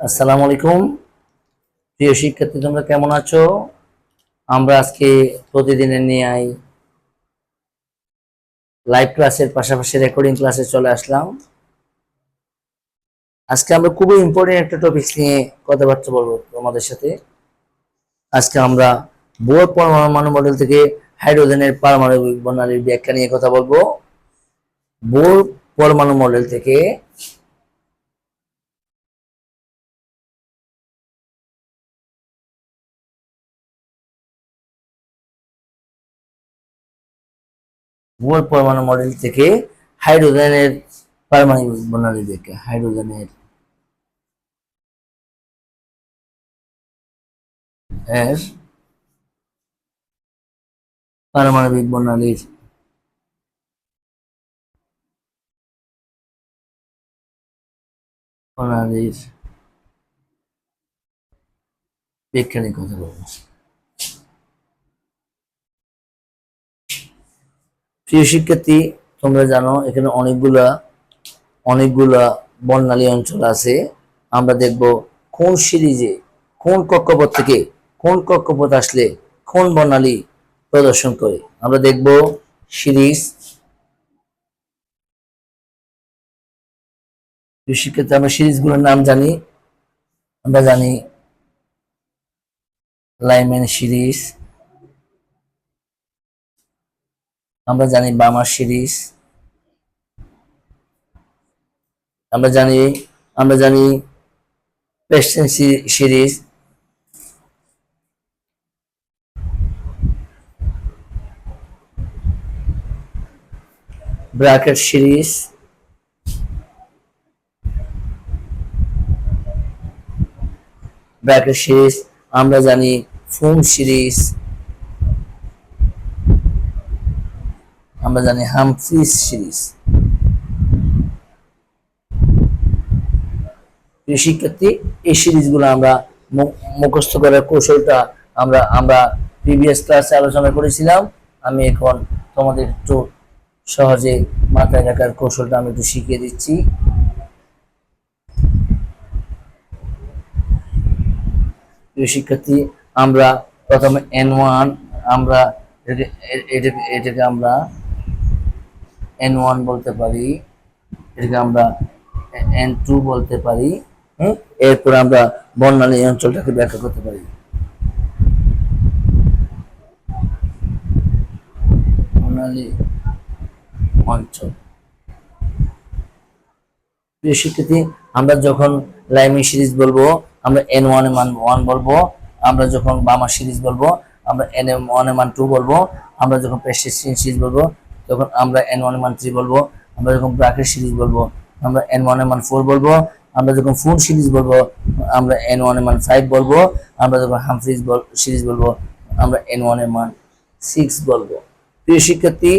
আসসালামু আলাইকুম। প্রিয় শিক্ষার্থী, তোমরা কেমন আছো? আমরা আজকে প্রতিদিনের নিয়ে লাইভ ক্লাসের পাশাপাশি রেকর্ডিং ক্লাসে চলে আসলাম। আজকে আমরা খুবই ইম্পর্টেন্ট একটা টপিক নিয়ে কথাবার্তা বলব তোমাদের সাথে। আজকে আমরা বোর পরমাণু মডেল থেকে হাইড্রোজেনের পারমাণবিক বর্ণালীর ব্যাখ্যা নিয়ে কথা বলব। বোর পরমাণু মডেল থেকে বোর পরমাণু মডেল থেকে হাইড্রোজেনের পারমাণবিক বর্ণালী ব্যাখ্যা হাইড্রোজেনের পারমাণবিক বর্ণালীর বর্ণালীর নিয়ে কথা বলব প্রিয় শিক্ষার্থী, তোমরা জানো, এখানে অনেকগুলা অনেকগুলা বর্ণালী অঞ্চল আছে। আমরা দেখব কোন সিরিজে, কোন কক্ষপথ থেকে কোন কক্ষপথ আসলে কোন বর্ণালী প্রদর্শন করে। আমরা দেখব সিরিজ। শিক্ষার্থী, আমরা সিরিজগুলোর নাম জানি। আমরা জানি লাইম্যান সিরিজ আমরা জানি বামার সিরিজ। আমরা জানি আমরা জানি Paschen series. Brackett series. Brackett series, আমরা জানি ফুম সিরিজ। আমরা জানি হামফ্রিজ সিরিজ। প্রিয় শিক্ষার্থী, এই সিরিজগুলো আমরা মুখস্থ করার কৌশলটা আমরা আমরা প্রিভিয়াস ক্লাসে আলোচনা করেছিলাম। আমি এখন তোমাদের একটু সহজে মাথায় রাখার কৌশলটা আমি একটু শিখিয়ে দিচ্ছি। শিক্ষার্থী, আমরা প্রথমে এন ওয়ান আমরা এটাকে আমরা এন ওয়ান বলতে পারি, এটাকে আমরা এন টু বলতে পারি হ্যাঁ এরপর আমরা বর্ণালী অঞ্চলটাকে ব্যাখ্যা করতে পারি। অঞ্চল। প্রিয় শিক্ষার্থী, আমরা যখন লাইমিং সিরিজ বলব, আমরা এন ওয়ান এ মান ওয়ান বলব, আমরা যখন বামা সিরিজ বলব, আমরা এন এম ওয়ান এ মান টু বলব, আমরা যখন পেস্টিসিন সিরিজ বলব তখন আমরা এন ওয়ান মান থ্রি বলব, আমরা যখন ব্রাকেট সিরিজ বলব, আমরা এন ওয়ান মান ফোর বলব, আমরা যখন ফুল সিরিজ বলব, আমরা এন ওয়ান মান ফাইভ বলব, আমরা যখন হামফ্রিজ সিরিজ বলব, আমরা এন ওয়ান মান সিক্স বলব। প্রিয় শিক্ষার্থী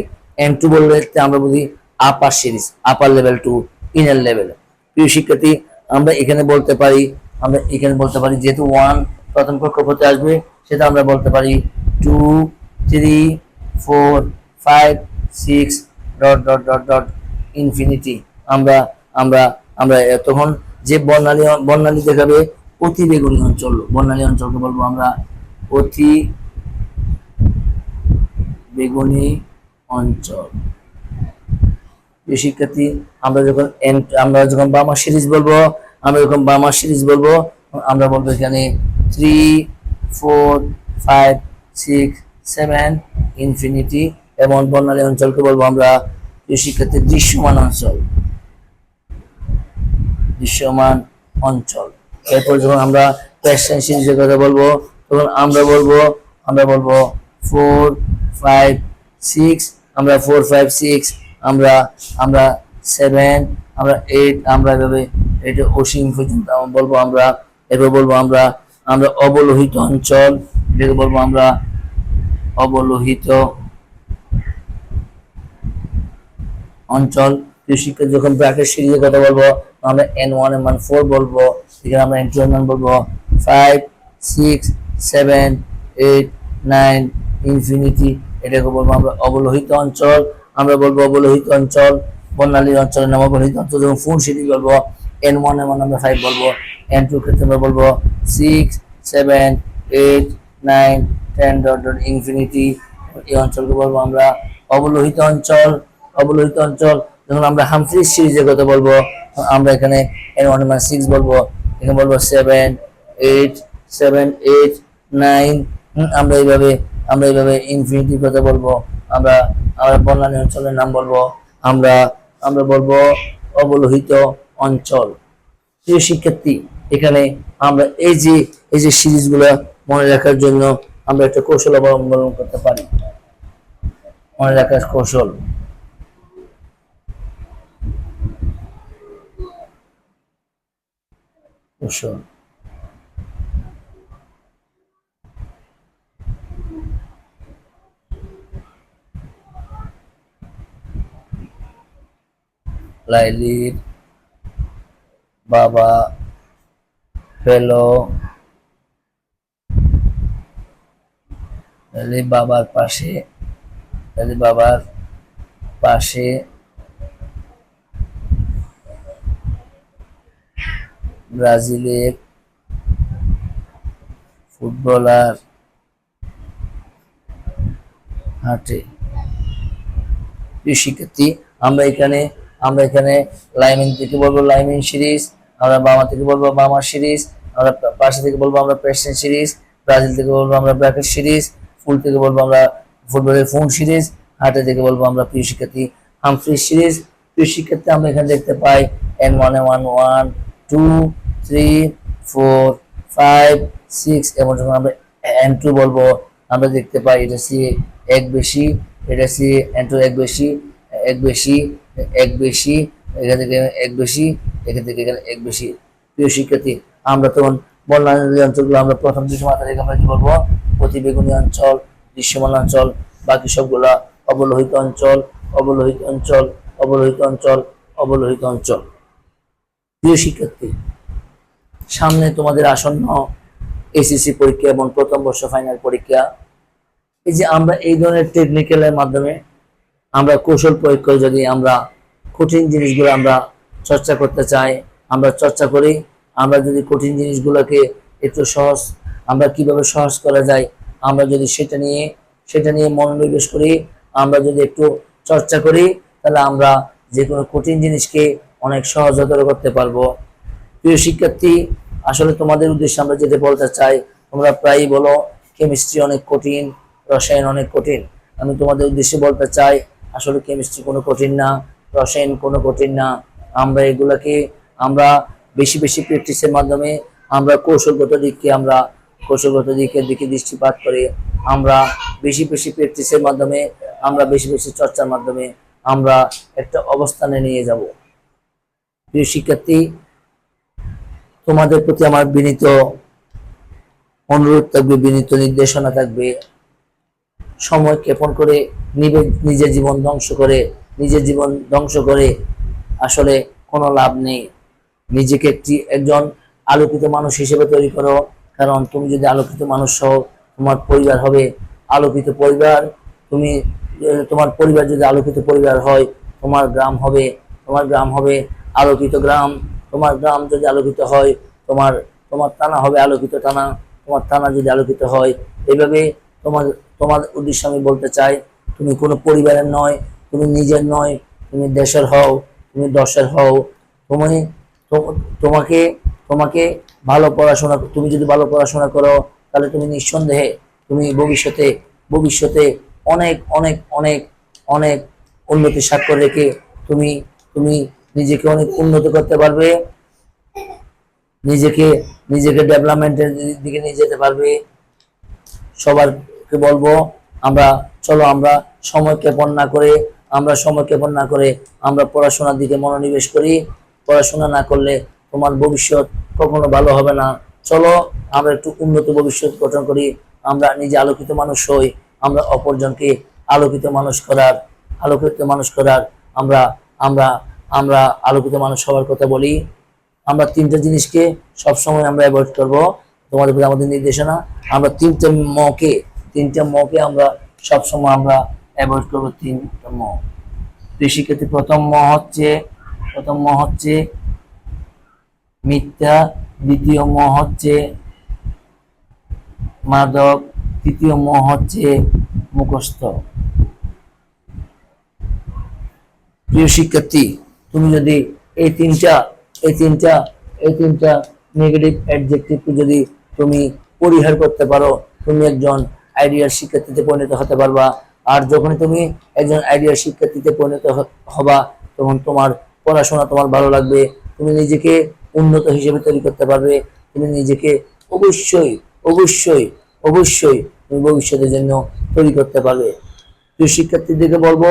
এন টু বললে আমরা বলি upper series upper level to inner level প্রিয় শিক্ষার্থী, আমরা এখানে বলতে পারি, আমরা এখানে বলতে পারি যেহেতু ওয়ান প্রথম কক্ষপথে আসবে, সেটা আমরা বলতে পারি two three four five six dot dot dot dot infinity আমরা আমরা আমরা তখন যে বর্ণালী বর্ণালী দেখাবে অতি বেগুনি অঞ্চল। বর্ণালী অঞ্চলকে বলব আমরা অতি বেগুনি অঞ্চল। শিক্ষার্থী, আমরা যখন আমরা যখন বামা সিরিজ বলব, আমরা যখন বামা সিরিজ বলব, আমরা বলব এখানে three four five six seven infinity এবং বর্ণালী অঞ্চলকে বলব আমরা শিক্ষার্থী দৃশ্যমান অঞ্চল। দৃশ্যমান অঞ্চল। এরপর যখন আমরা কথা বলব, তখন আমরা বলব আমরা বলব ফোর ফাইভ সিক্স আমরা ফোর ফাইভ সিক্স আমরা আমরা সেভেন আমরা এইট আমরা এভাবে এটা অসীম পর্যন্ত বলব আমরা, এরপর বলব আমরা আমরা অবলোহিত অঞ্চল, এটাকে বলব আমরা অবলোহিত অঞ্চল। কৃষিকে যখন ব্র্যাকেট সিরিজের কথা বলব আমরা এন ওয়ানের মান ফোর বলব। এখানে আমরা এন টু এর মান বলব। Five six seven eight nine infinity এটাকে বলব আমরা অবলোহিত অঞ্চল। আমরা বলব অবলোহিত অঞ্চল, বর্ণালী অঞ্চলের নাম অবলোহিত অঞ্চল। যখন ফুল সিরিজ বলব এন ওয়ানের মান আমরা ফাইভ বলব। এন টু ক্ষেত্রে আমরা বলব six seven eight nine ten dot dot infinity এই অঞ্চলকে বলব আমরা অবলোহিত অঞ্চল। অবলোহিত অঞ্চল যখন আমরা হামফ্রিজ সিরিজের কথা বলব, আমরা এখানে সিক্স বলব, এখানে বলব seven eight seven eight nine আমরা এইভাবে আমরা এইভাবে ইনফিনিটির কথা বলব, আমরা আমরা বন্যানী অঞ্চলের নাম বলব, আমরা আমরা বলব অবলোহিত অঞ্চল। প্রিয় শিক্ষার্থী, এখানে আমরা এই যে এই যে সিরিজগুলো মনে রাখার জন্য আমরা একটা কৌশল অবলম্বন করতে পারি। মনে রাখার কৌশল। কৌশল লাইলির বাবা ফেলো লাইলির বাবার পাশে লাইলির বাবার পাশে ব্রাজিলের ফুটবলার হাঁটে। শিক্ষার্থী, আমরা এখানে আমরা এখানে লাইমিন থেকে বলব লাইমিন সিরিজ আমরা বামা থেকে বলব বামা সিরিজ আমরা পাশে থেকে বলব আমরা প্রেসিডেন্ট সিরিজ ব্রাজিল থেকে বলব আমরা ব্র্যাকেট সিরিজ ফুল থেকে বলব আমরা ফুটবলের ফোন সিরিজ হাটে থেকে বলব আমরা প্রিয় শিক্ষার্থী হামফ্রি সিরিজ প্রিয় শিক্ষার্থী, আমরা এখানে দেখতে পাই N one one one two three four five six এবং যখন আমরা এন টু বলব। আমরা দেখতে পাই এটা সি এক বেশি, এটা সি এন টু এক বেশি এক বেশি এক বেশি, এখান থেকে এক বেশি, এখান থেকে এখানে এক বেশি। প্রিয় শিক্ষার্থী, আমরা তখন বন্যালী অঞ্চলগুলো আমরা প্রথম দৃশ্য মাথা আমরা কি বলব? অতিবেগুনি অঞ্চল, দৃশ্যমান অঞ্চল, বাকি সবগুলা অবলোহিত অঞ্চল অবলোহিত অঞ্চল অবলোহিত অঞ্চল অবলোহিত অঞ্চল। প্রিয় শিক্ষার্থী, সামনে তোমাদের আসন্ন এসএসসি পরীক্ষা এবং প্রথম বর্ষ ফাইনাল পরীক্ষা। এই যে আমরা এই ধরনের টেকনিক্যালের মাধ্যমে আমরা কৌশল প্রয়োগ করে যদি আমরা কঠিন জিনিসগুলো আমরা চর্চা করতে চাই, আমরা চর্চা করি, আমরা যদি কঠিন জিনিসগুলোকে একটু সহজ, আমরা কীভাবে সহজ করা যায়, আমরা যদি সেটা নিয়ে সেটা নিয়ে মনোনিবেশ করি, আমরা যদি একটু চর্চা করি, তাহলে আমরা যে কোনো কঠিন জিনিসকে অনেক সহজতর করতে পারব। প্রিয় শিক্ষার্থী, আসলে তোমাদের উদ্দেশ্যে আমরা যেটা বলতে চাই, তোমরা প্রায়ই বলো কেমিস্ট্রি অনেক কঠিন, রসায়ন অনেক কঠিন। আমি তোমাদের উদ্দেশ্যে বলতে চাই, আসলে কেমিস্ট্রি কোনো কঠিন না, রসায়ন কোনো কঠিন না। আমরা এগুলাকে, আমরা বেশি বেশি প্র্যাকটিসের মাধ্যমে আমরা কৌশলগত দিককে, আমরা কৌশলগত দিকের দিকে দৃষ্টিপাত করে আমরা বেশি বেশি প্র্যাকটিসের মাধ্যমে, আমরা বেশি বেশি চর্চার মাধ্যমে আমরা একটা অবস্থানে নিয়ে যাব। প্রিয় শিক্ষার্থী, তোমাদের প্রতি আমার বিনীত অনুরোধ থাকবে, বিনীত নির্দেশনা থাকবে। সময় ক্ষেপণ করে নিবে- নিজের জীবন ধ্বংস করে, নিজের জীবন ধ্বংস করে আসলে কোনো লাভ নেই। নিজেকে একটি, একজন আলোকিত মানুষ হিসেবে তৈরি করো, কারণ তুমি যদি আলোকিত মানুষ হও, তোমার পরিবার হবে আলোকিত পরিবার। তুমি, তোমার পরিবার যদি আলোকিত পরিবার হয়, তোমার গ্রাম হবে, তোমার গ্রাম হবে আলোকিত গ্রাম, তোমার গ্রাম যদি আলোকিত হয়, তোমার তোমার টানা হবে আলোকিত টানা তোমার টানা যদি আলোকিত হয়। এইভাবে তোমার তোমার উদ্দেশ্যে আমি বলতে চাই, তুমি কোনো পরিবারের নয়, তুমি নিজের নয়, তুমি দেশের হও, তুমি দশের হও। তুমি তোমাকে তোমাকে ভালো পড়াশোনা, তুমি যদি ভালো পড়াশোনা করো, তাহলে তুমি নিঃসন্দেহে, তুমি ভবিষ্যতে ভবিষ্যতে অনেক অনেক অনেক অনেক উন্নতি স্বাক্ষর রেখে তুমি তুমি নিজেকে অনেক উন্নত করতে পারবে। নিজেকে নিজেকে ডেভেলপমেন্টের দিকে নিয়ে যেতে পারবে। সবারকে বলব, আমরা, চলো আমরা সময় ক্ষেপণ না করে, আমরা সময় ক্ষেপণ না করে আমরা পড়াশোনার দিকে মনোনিবেশ করি। পড়াশোনা না করলে তোমার ভবিষ্যৎ কখনো ভালো হবে না। চলো, আমরা একটু উন্নত ভবিষ্যৎ গঠন করি। আমরা নিজে আলোকিত মানুষ হই। আমরা অপরজনকে আলোকিত মানুষ করার, আলোকিত মানুষ করার আমরা আমরা আমরা আলোকিত মানুষ হওয়ার কথা বলি। আমরা তিনটা জিনিসকে সবসময় আমরা অ্যাভয়েড করব। তোমাদের প্রতি আমাদের নির্দেশনা, আমরা তিনটা মকে তিনটা মকে আমরা সবসময় আমরা অ্যাভয়েড করব তিনটা ম। শিক্ষার্থী প্রথম ম হচ্ছে, প্রথম ম হচ্ছে মিথ্যা, দ্বিতীয় ম হচ্ছে মাদক, তৃতীয় ম হচ্ছে মুখস্থ। প্রিয় শিক্ষার্থী তুমি যদি এই তিনটা এই তিনটা এই তিনটা নেগেটিভ অ্যাডজেক্টিভকে যদি তুমি পরিহার করতে পারো, তুমি একজন আইডিয়াল শিক্ষার্থীতে পরিণত হতে পারবা। আর যখন তুমি একজন আইডিয়াল শিক্ষার্থীতে পরিণত হবা, তখন তোমার পড়াশোনা তোমার ভালো লাগবে, তুমি নিজেকে উন্নত হিসেবে তৈরি করতে পারবে, তুমি নিজেকে অবশ্যই অবশ্যই অবশ্যই তুমি ভবিষ্যতের জন্য তৈরি করতে পারবে। প্রিয় শিক্ষার্থীদেরকে বলব,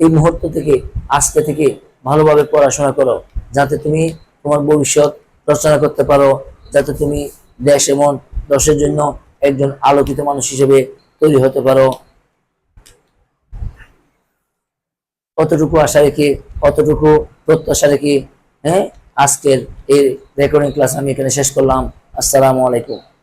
এই মুহূর্ত থেকে, আজকে থেকে ভালোভাবে পড়াশোনা করো, যাতে তুমি তোমার ভবিষ্যৎ রচনা করতে পারো, যাতে তুমি দেশ এবং দশের জন্য একজন আলোকিত মানুষ হিসেবে তৈরি হতে পারো। অতটুকু আশা রেখে, অতটুকু প্রত্যাশা রেখে হ্যাঁ আজকের এই রেকর্ডিং ক্লাস আমি এখানে শেষ করলাম। আসসালামু আলাইকুম।